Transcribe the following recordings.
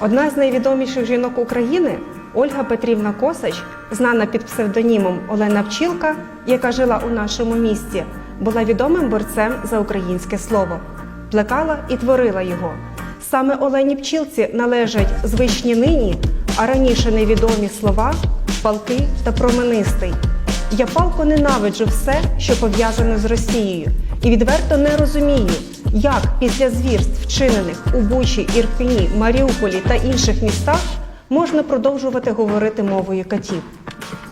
Одна з найвідоміших жінок України Ольга Петрівна Косач, знана під псевдонімом Олена Пчілка, яка жила у нашому місті, була відомим борцем за українське слово, плекала і творила його. Саме Олені Пчілці належать звичні нині, а раніше невідомі слова палки та променистий. Я палко ненавиджу все, що пов'язане з Росією, і відверто не розумію, як після звірств, вчинених у Бучі, Ірпені, Маріуполі та інших містах, можна продовжувати говорити мовою катів.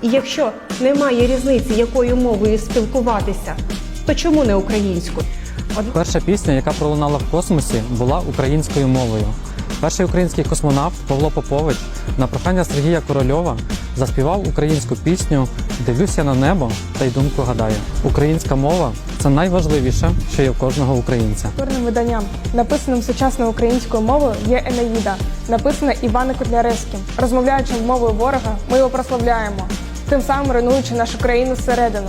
І якщо немає різниці, якою мовою спілкуватися, то чому не українською? Од- Перша пісня, яка пролунала в космосі, була українською мовою. Перший український космонавт Павло Попович на прохання Сергія Корольова заспівав українську пісню Дивлюся на небо та й думку гадаю. Українська мова це найважливіше, що є в кожного українця. Культурним виданням, написаним сучасною українською мовою, є Енеїда, написана Іваном Котляревським. Розмовляючи мовою ворога, ми його прославляємо, тим самим руйнуючи нашу країну зсередину.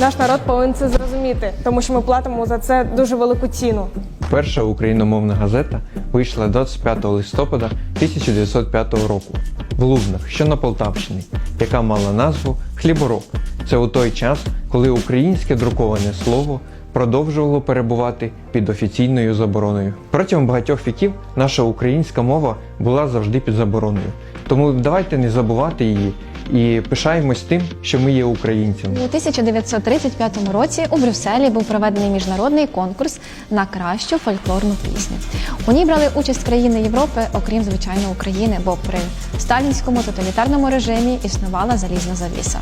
Наш народ повинен це зрозуміти, тому що ми платимо за це дуже велику ціну. Перша україномовна газета вийшла 25 листопада 1905 року в Лубнах, що на Полтавщині, яка мала назву Хлібороб. Це у той час, коли українське друковане слово продовжувало перебувати під офіційною забороною. Протягом багатьох віків наша українська мова була завжди під забороною. Тому давайте не забувати її і пишаємось тим, що ми є українцями. У 1935 році у Брюсселі був проведений міжнародний конкурс на кращу фольклорну пісню. У ній брали участь країни Європи, окрім звичайно України, бо при сталінському тоталітарному режимі існувала залізна завіса.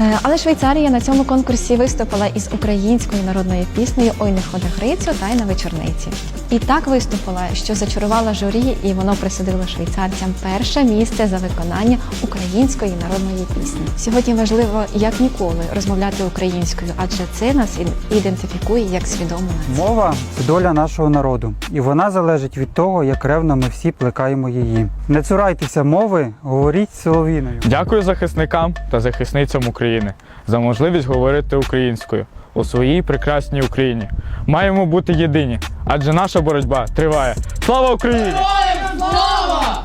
Е, Але Швейцарія на цьому конкурсі виступила із українською народною піснею Ой не ходи Грицю та й на вечорниці. І так виступила, що зачарувала журі, і воно присудило швейцарцям перше місце за виконання української народної пісні. Сьогодні важливо як ніколи розмовляти українською, адже це нас і- ідентифікує як свідому націю. Мова це доля нашого народу, і вона залежить від того, як ревно ми всі плекаємо її. Не цурайтеся мови, говоріть соловіною. Дякую захисникам та захисницям України за можливість говорити українською у своїй прекрасній Україні. Маємо бути єдині, адже наша боротьба триває. Слава Україні! Слава!